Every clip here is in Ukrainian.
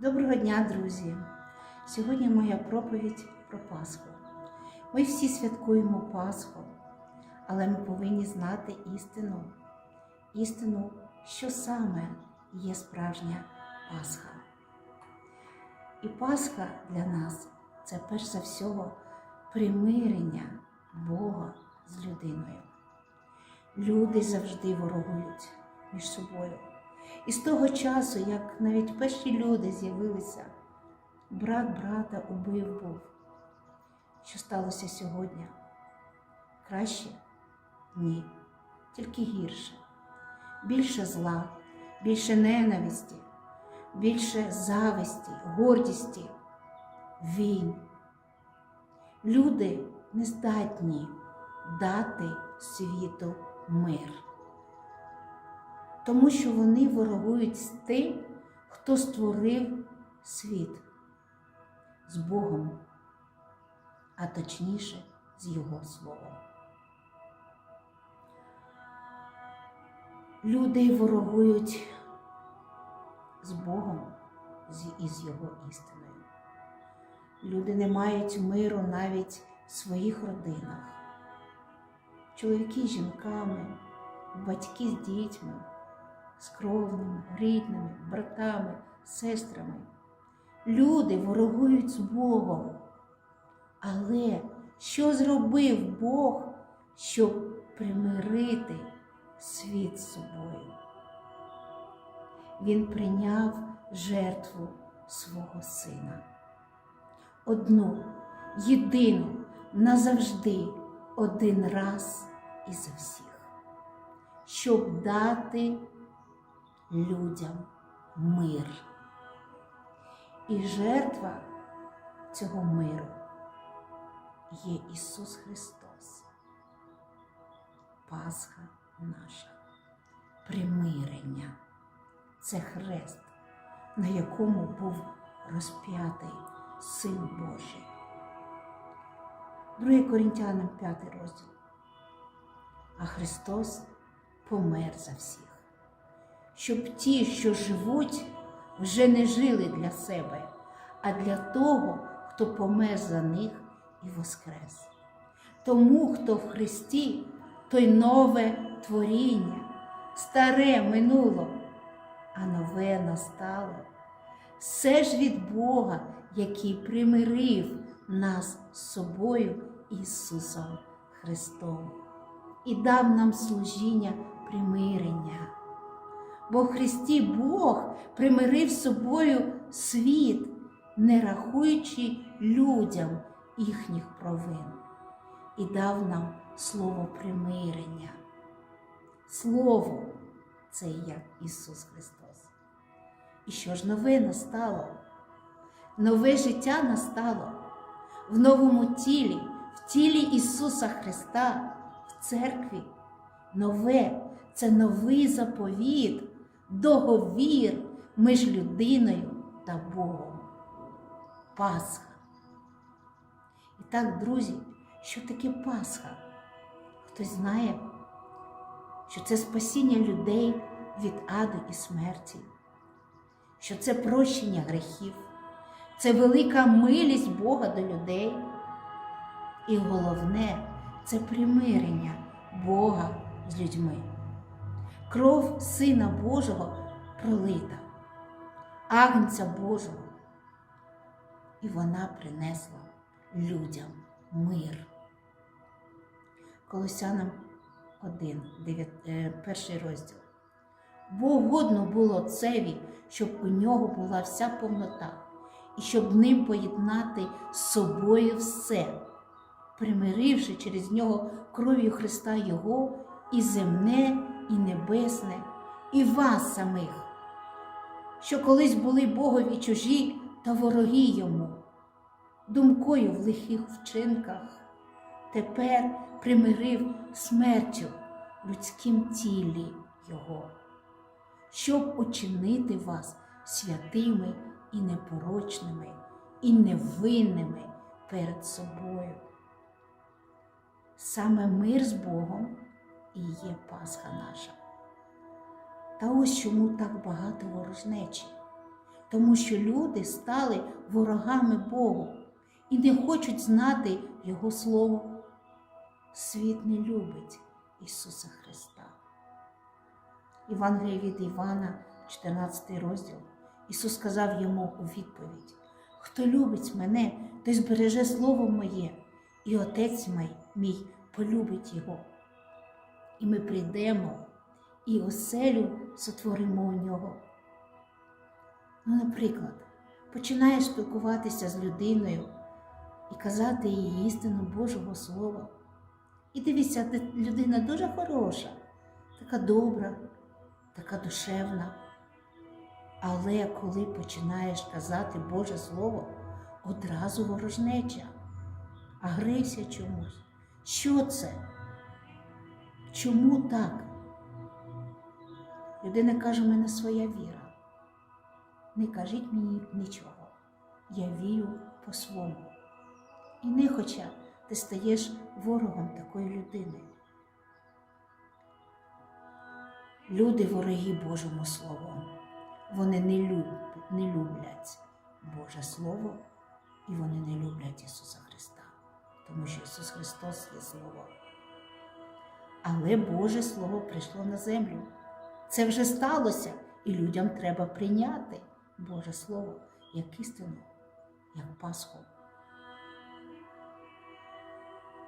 Доброго дня, друзі! Сьогодні моя проповідь про Пасху. Ми всі святкуємо Пасху, але ми повинні знати істину. Істину, що саме є справжня Пасха. І Пасха для нас це перш за всього примирення Бога з людиною. Люди завжди ворогують між собою. І з того часу, як навіть перші люди з'явилися, брат брата убив був. Що сталося сьогодні? Краще? Ні, тільки гірше. Більше зла, більше ненависті, більше зависті, гордісті, війн. Люди не здатні дати світу мир тому що вони ворогують з тим, хто створив світ з Богом, а точніше з Його Словом. Люди ворогують з Богом і з Його істиною. Люди не мають миру навіть в своїх родинах. Чоловіки з жінками, батьки з дітьми з кровними, рідними, братами, сестрами. Люди ворогують з Богом. Але що зробив Бог, щоб примирити світ з собою? Він прийняв жертву свого сина. Одну, єдину, назавжди, один раз і за всіх, щоб дати людям мир. І жертва цього миру є Ісус Христос, Пасха наша, примирення. Це хрест, на якому був розп'ятий Син Божий. 2 Корінтянам 5 розділ. А Христос помер за всіх щоб ті, що живуть, вже не жили для себе, а для того, хто помер за них і воскрес. Тому, хто в Христі, той нове творіння, старе минуло, а нове настало. Все ж від Бога, який примирив нас з собою Ісусом Христом і дав нам служіння примирення бо в Христі Бог примирив з собою світ, не рахуючи людям їхніх провин, і дав нам слово примирення. Слово це є Ісус Христос. І що ж нове настало? Нове життя настало в новому тілі, в тілі Ісуса Христа, в церкві. Нове це новий заповіт договір між людиною та Богом. Пасха. І так, друзі, що таке Пасха? Хтось знає, що це спасіння людей від аду і смерті, що це прощення грехів, це велика милість Бога до людей. І головне це примирення Бога з людьми кров Сина Божого пролита, Агнця Божого. І вона принесла людям мир. Колосянам 1, 9, е, перший розділ. Бо угодно було Отцеві, щоб у нього була вся повнота, і щоб ним поєднати з собою все, примиривши через нього кров'ю Христа Його і земне, і небесне, і вас самих, що колись були Богові чужі та вороги йому, думкою в лихих вчинках, тепер примирив смертю в людськім тілі Його, щоб учинити вас святими і непорочними, і невинними перед собою. Саме мир з Богом і є Пасха наша. Та ось чому так багато ворожнечі, тому що люди стали ворогами Богу і не хочуть знати Його Слово. Світ не любить Ісуса Христа. Євангелія від Івана, 14 розділ. Ісус сказав йому у відповідь: Хто любить мене, той збереже Слово моє, і Отець мій полюбить Його. І ми прийдемо і оселю сотворимо у нього. Ну, наприклад, починаєш спілкуватися з людиною і казати їй істину Божого Слова. І дивися, людина дуже хороша, така добра, така душевна. Але коли починаєш казати Боже Слово, одразу ворожнеча, агресія чомусь. Що це? Чому так? Людина каже, у мене своя віра. Не кажіть мені нічого. Я вірю по-своєму. І не хоча ти стаєш ворогом такої людини. Люди вороги Божому Слову. Вони не, люб, не люблять Боже Слово і вони не люблять Ісуса Христа, тому що Ісус Христос є Слово. Але Боже Слово прийшло на землю. Це вже сталося, і людям треба прийняти Боже Слово як істину, як Пасху.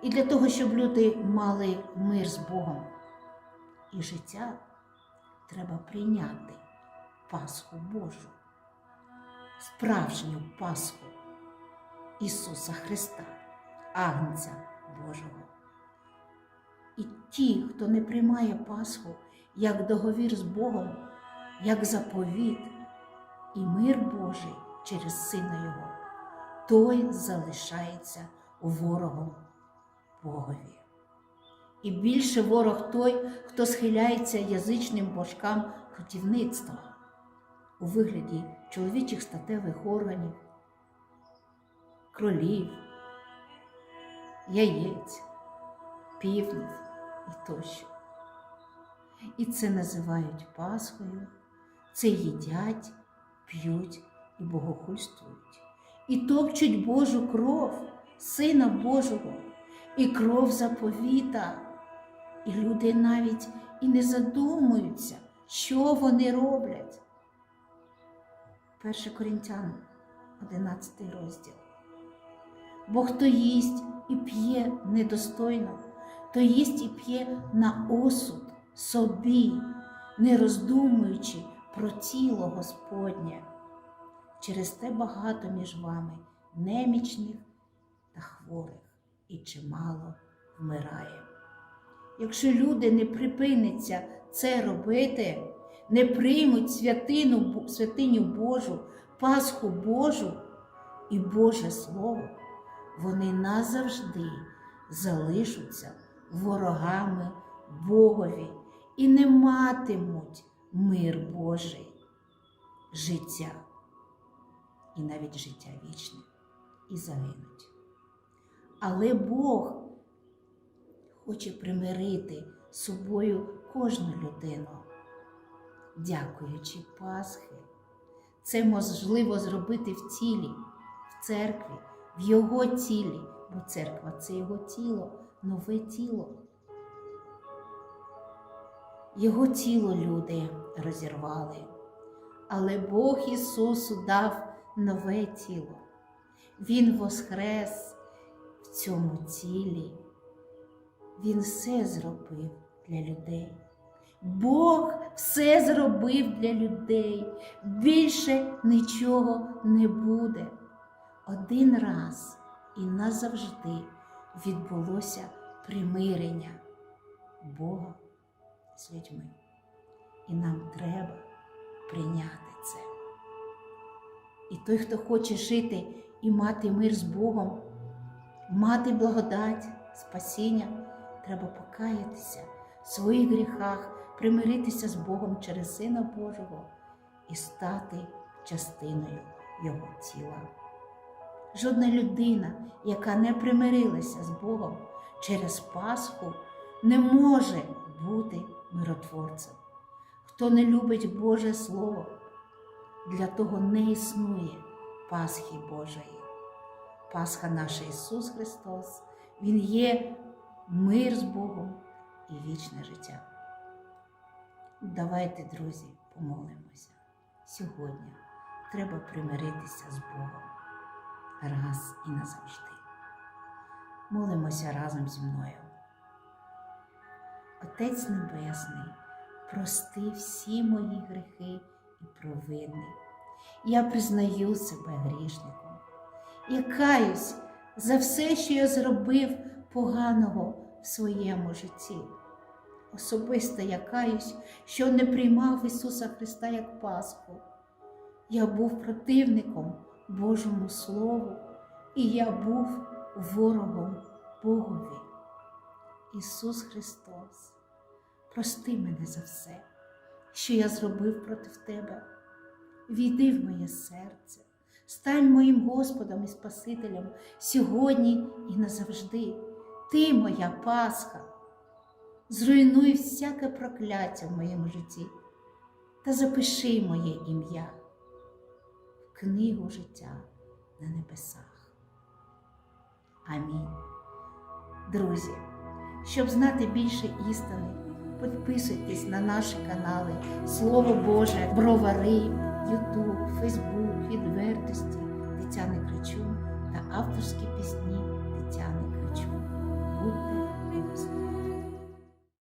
І для того, щоб люди мали мир з Богом і життя, треба прийняти Пасху Божу, справжню Пасху Ісуса Христа, Агнця Божого. І ті, хто не приймає Пасху як договір з Богом, як заповіт і мир Божий через Сина Його, той залишається ворогом Богові. І більше ворог той, хто схиляється язичним божкам крутівництва у вигляді чоловічих статевих органів, кролів, яєць, півнів і тощо. І це називають Пасхою, це їдять, п'ють і богохульствують. І топчуть Божу кров, Сина Божого, і кров заповіта. І люди навіть і не задумуються, що вони роблять. 1 Корінтян, 11 розділ. Бо хто їсть і п'є недостойно, то їсть і п'є на осуд собі, не роздумуючи про тіло Господнє. Через те багато між вами немічних та хворих, і чимало вмирає. Якщо люди не припиняться це робити, не приймуть святину, святиню Божу, Пасху Божу і Боже Слово, вони назавжди залишаться ворогами Богові і не матимуть мир Божий, життя і навіть життя вічне, і загинуть. Але Бог хоче примирити з собою кожну людину, дякуючи Пасхи. Це можливо зробити в тілі, в церкві, в Його тілі, бо церква це Його тіло, нове тіло. Його тіло люди розірвали, але Бог Ісусу дав нове тіло. Він воскрес в цьому тілі. Він все зробив для людей. Бог все зробив для людей. Більше нічого не буде. Один раз і назавжди відбулося примирення Бога з людьми. І нам треба прийняти це. І той, хто хоче жити і мати мир з Богом, мати благодать, спасіння, треба покаятися в своїх гріхах, примиритися з Богом через Сина Божого і стати частиною Його тіла. Жодна людина, яка не примирилася з Богом через Пасху, не може бути миротворцем. Хто не любить Боже Слово, Для того не існує Пасхи Божої. Пасха наша Ісус Христос, Він є мир з Богом і вічне життя. Давайте, друзі, помолимося. Сьогодні треба примиритися з Богом раз і назавжди. Молимося разом зі мною. Отець Небесний, прости всі мої гріхи і провини. Я признаю себе грішником. Я каюсь за все, що я зробив поганого в своєму житті. Особисто я каюсь, що не приймав Ісуса Христа як Пасху. Я був противником Божому Слову, і я був ворогом Богові. Ісус Христос, прости мене за все, що я зробив проти Тебе. Війди в моє серце, стань моїм Господом і Спасителем сьогодні і назавжди. Ти моя Пасха. Зруйнуй всяке прокляття в моєму житті та запиши моє ім'я книгу життя на небесах. Амінь. Друзі, щоб знати більше істини, підписуйтесь на наші канали Слово Боже, Бровари, Ютуб, Фейсбук, Відвертості Тетяни Кричун та авторські пісні Тетяни Кричун. Будьте благословені!